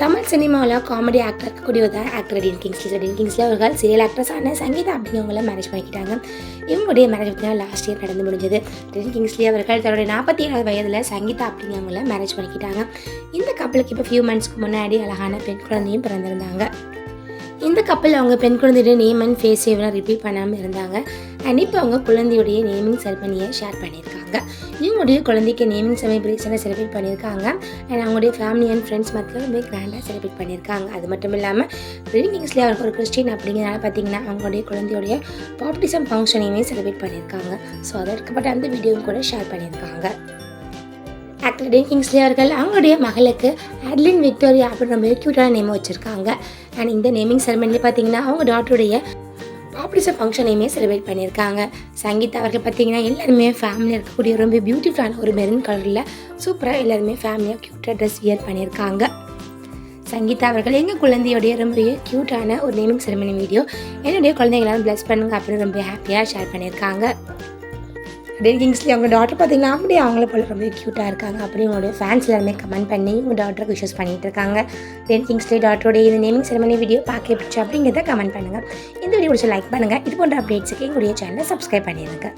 தமிழ் சினிமாவில் comedy actor இருக்கக்கூடியவர் தான் ஆக்டர் ரெடின் கிங்ஸ்லி. ரெடின் கிங்ஸ்லி அவர்கள் சீரியல் ஆக்ட்ரஸான சங்கீதா அப்படிங்கிறவங்கள மேரேஜ் பண்ணிக்கிட்டாங்க. இவங்களுடைய மேரேஜ் பார்த்தீங்கன்னா லாஸ்ட் இயர் நடந்து முடிஞ்சது. ரெடின் கிங்ஸ்லி அவர்கள் தன்னுடைய நாற்பத்தி ஏழாவது வயதில் சங்கீதா அப்படிங்கிறவங்கள மேரேஜ் பண்ணிக்கிட்டாங்க. இந்த கப்பலுக்கு இப்போ ஃபியூ மந்த்ஸ்க்கு முன்னாடி அழகான பெண் குழந்தையும் பிறந்திருந்தாங்க. இந்த கப்பல் அவங்க பெண் குழந்தையுடைய நேம் அண்ட் ஃபேஸ் சேவ்லாம் ரிப்பீட் பண்ணாமல் இருந்தாங்க. அண்ட் இப்போ அவங்க குழந்தையுடைய நேமிங் செரமனியை ஷேர் பண்ணியிருக்காங்க. இவங்களுடைய குழந்தைக்கு நேமிங் செலிப்ரேஷனை செலிப்ரேட் பண்ணியிருக்காங்க. அண்ட் அவங்களுடைய ஃபேமிலி அண்ட் ஃப்ரெண்ட்ஸ் மத்தியில் ரொம்ப கிராண்டாக செலிப்ரேட் பண்ணியிருக்காங்க. அது மட்டும் இல்லாமல் ரிலிங் கிங்ஸ்லேயே அவருக்கு ஒரு கிறிஸ்டின் அப்படிங்கிறனால பார்த்தீங்கன்னா அவங்களுடைய குழந்தையுடைய பாப்டிசம் ஃபங்க்ஷனையுமே செலிப்ரேட் பண்ணியிருக்காங்க. ஸோ அதை எடுக்கப்பட்ட அந்த வீடியோவும் கூட ஷேர் பண்ணியிருக்காங்க. ஆக்டர் டே கிங்ஸ்லி அவர்கள் அவங்களுடைய மகளுக்கு அட்லின் விக்டோரியா அப்படின்னு ரொம்ப க்யூட்டான நேம் வச்சுருக்காங்க. அண்ட் இந்த நேமிங் செரமனியில் பார்த்தீங்கன்னா அவங்க டாட்டருடைய பாப்புலர் ஃபங்க்ஷனையுமே செலிப்ரேட் பண்ணியிருக்காங்க. சங்கீதா அவர்கள் பார்த்தீங்கன்னா எல்லாருமே ஃபேமிலியாக இருக்கக்கூடிய ரொம்ப பியூட்டிஃபுல்லான ஒரு மெரூன் கலரில் சூப்பராக எல்லாருமே ஃபேமிலியாக க்யூட்டாக ட்ரெஸ் வியர் பண்ணியிருக்காங்க. சங்கீதா அவர்கள் எங்கள் குழந்தையோடைய ரொம்ப க்யூட்டான ஒரு நேமிங் செரமனி வீடியோ என்னுடைய குழந்தைங்களாம் ப்ளஸ் பண்ணுங்க அப்படின்னு ரொம்ப ஹாப்பியாக ஷேர் பண்ணியிருக்காங்க. டெல் கிங்ஸ்லி அவங்க டாட்டர் பார்த்தீங்கன்னா அப்படியே அவங்கள போல ரொம்ப க்யூட்டாக இருக்காங்க. அப்படி உங்களுடைய ஃபேன்ஸ் எல்லாருமே கமெண்ட் பண்ணி உங்கள் டாட்டருக்கு விஷஸ் பண்ணிட்டு இருக்காங்க. டெல் கிங்ஸ்லி டாட்டருடைய இந்த நேமிங் செரமனி வீடியோ பார்க்க பிடிச்சி அப்படிங்கிறத கமெண்ட் பண்ணுங்கள் இந்த வீடியோ பிடிச்சி லைக் பண்ணுங்கள் இது போன்ற அப்டேட்ஸுக்கு எங்களுடைய சேனலை சப்ஸ்கிரைப் பண்ணிடுங்க.